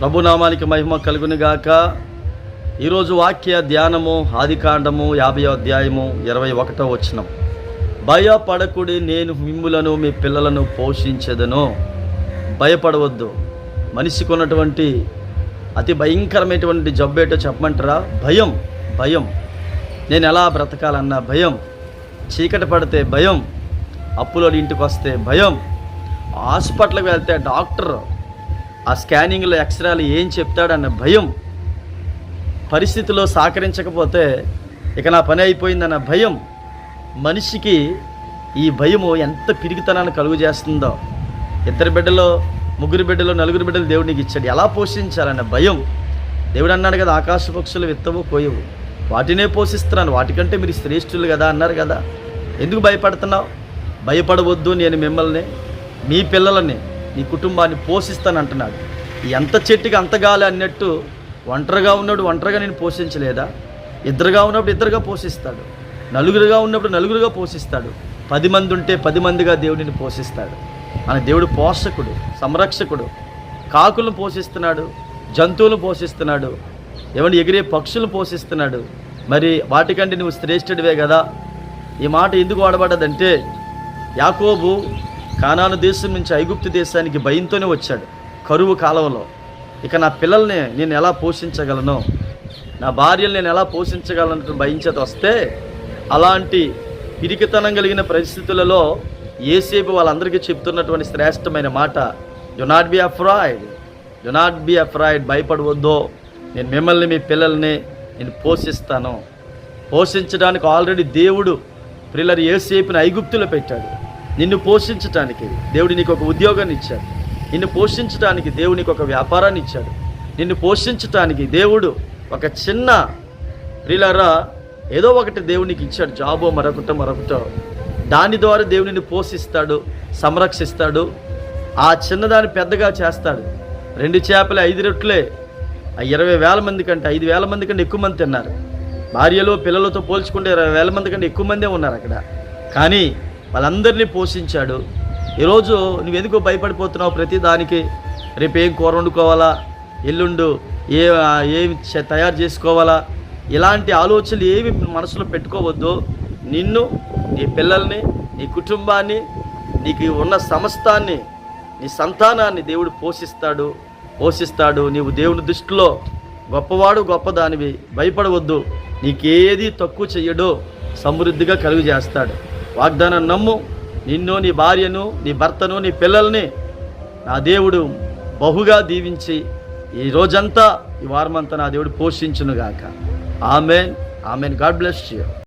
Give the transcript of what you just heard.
ప్రభునామానికి మహిమ కలుగునిగాక ఈరోజు వాక్య ధ్యానము ఆదికాండము యాభై అధ్యాయము ఇరవై ఒకటో వచ్చినం భయపడకుడి నేను మిమ్ములను మీ పిల్లలను పోషించదను. భయపడవద్దు. మనిషికి ఉన్నటువంటి అతి భయంకరమైనటువంటి జబ్బేటో చెప్పమంటారా? భయం భయం. నేను ఎలా బ్రతకాలన్న భయం. చీకటి పడితే భయం. అప్పులో ఇంటికి వస్తే భయం. హాస్పిటల్కి వెళ్తే డాక్టర్ ఆ స్కానింగ్లో ఎక్స్రేలు ఏం చెప్తాడన్న భయం పరిస్థితిలో సహకరించకపోతే ఇక నా పని అయిపోయిందన్న భయం మనిషికి ఈ భయము ఎంత పిరిగితనాన్ని కలుగు చేస్తుందో. ఇద్దరు బిడ్డలో ముగ్గురు బిడ్డలో నలుగురు బిడ్డలు దేవుడికి ఇచ్చాడు. ఎలా పోషించాలన్న భయం? దేవుడు అన్నాడు కదా ఆకాశ పక్షులు విత్తవు కోయవు. వాటినే పోషిస్తున్నాను. వాటికంటే మీరు శ్రేష్ఠులు కదా అన్నారు కదా. ఎందుకు భయపడుతున్నావు? భయపడవద్దు నేను మిమ్మల్ని మీ పిల్లలని నీ కుటుంబాన్ని పోషిస్తాను అంటున్నాడు ఎంత చెట్టుకి అంత గాలి అన్నట్టు ఒంటరిగా ఉన్నప్పుడు ఒంటరిగా నేను పోషించలేదా? ఇద్దరుగా ఉన్నప్పుడు ఇద్దరుగా పోషిస్తాడు. నలుగురుగా ఉన్నప్పుడు నలుగురుగా పోషిస్తాడు. పది మంది ఉంటే పది మందిగా దేవుడిని పోషిస్తాడు. మన దేవుడు పోషకుడు సంరక్షకుడు. కాకులను పోషిస్తున్నాడు జంతువులను పోషిస్తున్నాడు ఏమన్నా ఎగిరే పక్షులను పోషిస్తున్నాడు. మరి వాటికంటే నువ్వు శ్రేష్ఠుడివే కదా. ఈ మాట ఎందుకు వాడబడ్డదంటే యాకోబు కానాను దేశం నుంచి ఐగుప్తు దేశానికి భయంతోనే వచ్చాడు కరువు కాలంలో. ఇక నా పిల్లల్ని నేను ఎలా పోషించగలను? నా భార్యను నేను ఎలా పోషించగలను భయించేది వస్తే అలాంటి పిరికితనం కలిగిన పరిస్థితులలో ఏసేపు వాళ్ళందరికీ చెప్తున్నటువంటి శ్రేష్టమైన మాట do not be afraid do not be afraid భయపడవద్దో. నేను మిమ్మల్ని మీ పిల్లల్ని నేను పోషిస్తాను. పోషించడానికి ఆల్రెడీ దేవుడు పిల్లలు ఏసేపుని ఐగుప్తులో పెట్టాడు. నిన్ను పోషించటానికి దేవుడు నీకు ఒక ఉద్యోగాన్ని ఇచ్చాడు. నిన్ను పోషించటానికి దేవుడు నీకు ఒక వ్యాపారాన్ని ఇచ్చాడు. నిన్ను పోషించటానికి దేవుడు ఒక చిన్న ప్రిలరా ఏదో ఒకటి దేవునికి ఇచ్చాడు. జాబో మరొకటో మరొకటో. దాని ద్వారా దేవుడిని పోషిస్తాడు సంరక్షిస్తాడు. ఆ చిన్నదాన్ని పెద్దగా చేస్తాడు. రెండు చేపలు ఐదు రొట్లే ఆ ఇరవై వేల మంది కంటే ఐదు వేల మంది కంటే ఎక్కువ మంది తిన్నారు. భార్యలు పిల్లలతో పోల్చుకుంటే ఇరవై వేల మంది కంటే ఎక్కువ మందే ఉన్నారు అక్కడ. కానీ వాళ్ళందరినీ పోషించాడు. ఈరోజు నువ్వెందుకు భయపడిపోతున్నావు ప్రతి దానికి? రేపు ఏం కూర వండుకోవాలా? ఎల్లుండు ఏ ఏమి తయారు చేసుకోవాలా? ఇలాంటి ఆలోచనలు ఏమి మనసులో పెట్టుకోవద్దు. నిన్ను నీ పిల్లల్ని నీ కుటుంబాన్ని నీకు ఉన్న సమస్తాన్ని నీ సంతానాన్ని దేవుడు పోషిస్తాడు పోషిస్తాడు. నీవు దేవుని దృష్టిలో గొప్పవాడు గొప్పదానివి. భయపడవద్దు. నీకేది తక్కువ చెయ్యడో. సమృద్ధిగా కలుగు చేస్తాడు వాగ్దానం నమ్ము. నిన్ను నీ భార్యను నీ భర్తను నీ పిల్లల్ని నా దేవుడు బహుగా దీవించి ఈ రోజంతా ఈ వారమంతా నా దేవుడు పోషించునుగాక. Amen. Amen. God bless you.